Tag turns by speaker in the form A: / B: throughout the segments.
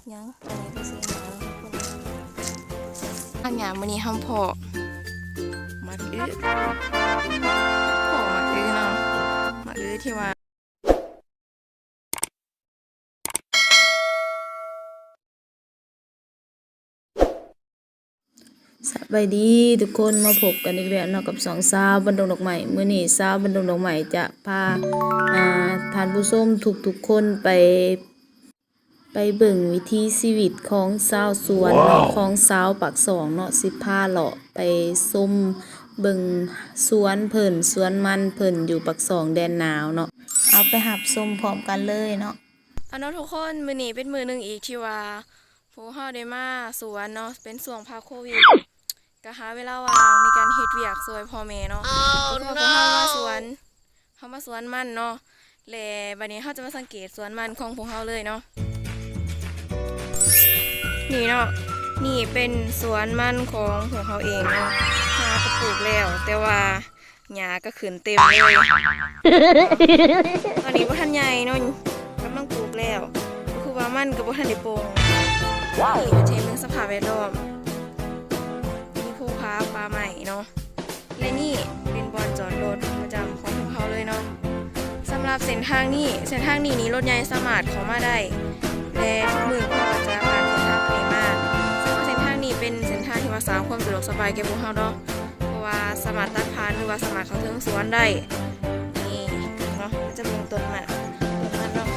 A: กยังอันนี้ก็เสียงหมาแล้วคนอันหยามื้อนี้ห้ามพอมาอื้อพอมาอื้อเนาะมาอื้อที่ว่า
B: สบายดีทุกคนมาพบกันอีกแล้วเนาะกับสองสาวบันดงดอกไม้มื้อนี้สาวบันดงดอกไม้จะพาอ่าท่านผู้ชมทุกๆคนไป ไปเบิ่งวิถีชีวิตของสาวสวนเนาะของสาวปากสองเนาะสิพาเลาะไปส้มเบิ่งสวนเพิ่นสวนมันเพิ่นอยู่ปากสองแดนหนาวเนาะเอาไปหับส้มพร้อมกันเลยเนาะ
A: อันเนาะทุกคนมื้อนี้เป็นมื้อหนึงอีกที่ว่าผู้เฮาได้มาสวนเนาะเป็นช่วงพักโควิดก็หาเวลาว่างในการเฮ็ดเวียกช่วยพ่อแม่เนาะก็คือว่าผู้เฮามาสวนเฮามาสวนมันเนาะและบัดนี้เฮาจะมาสังเกตสวนมันของพวกเฮาเลยเนาะ นี่เนาะนี่เป็นสวนมันของพวกเฮาเองเนาะหาก็ปลูกแล้ว แต่ว่าหญ้าก็ขึ้นเต็มเลยตอนนี้บ่ทันใหญ่เนาะกำลังปลูกแล้วก็คือว่ามันก็บ่ทันได้ปงนี่เป็นเทมเรื่องสภาพแวดล้อมมีภูผาป่าใหม่เนาะและนี่เป็นบอนจอดรถประจำของพวกเขาเลยเนาะสำหรับเส้นทางนี้เส้นทางนี้นี่รถใหญ่สามารถเข้ามาได้ ส้นทาสร้างความสะดวกสบายแก่พวกเขาเนาะเพราะว่าสามารถตัดพานหรือว่าสามารถเข้าถึงสวนได้นี่เนาะจะเป็นต้นมันต้นมันเนาะ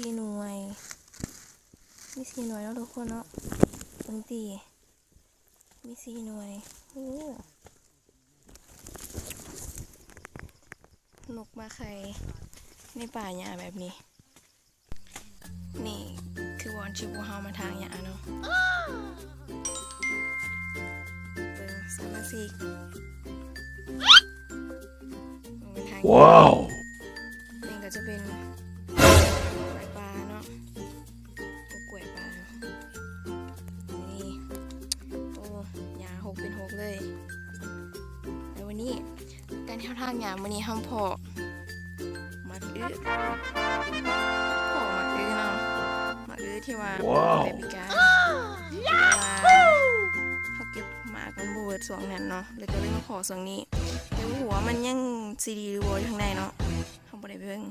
A: สีหน่วยมีสีหน่วยแล้วทุกคนเนาะตังตีมีสีหน่วยโอ้นกมาไข่ในป่าหญ้าแบบนี้ นี่คือวอนชิบูเฮามาทางหญ้าเนาะเบิ่งสามสิกมันทาง
C: ว้าว
A: นี่ก็จะเป็น เที่ยวทางหญ้าวันนี้ห้ามพอมาอื้อพอมาอื้อเนาะมาอื้อที่ว่า
C: ว้าว
A: แบบพิการว่าเขาเก็บหมากมันบเวิร์ดสวงนั้นเนาะแล้วก็เลยมาขอสวงนี้แต่ว่าหัวมันยังซีดีหรือวออยู่ข้างในเนาะเขาบ่ได้ไปเบิ่ง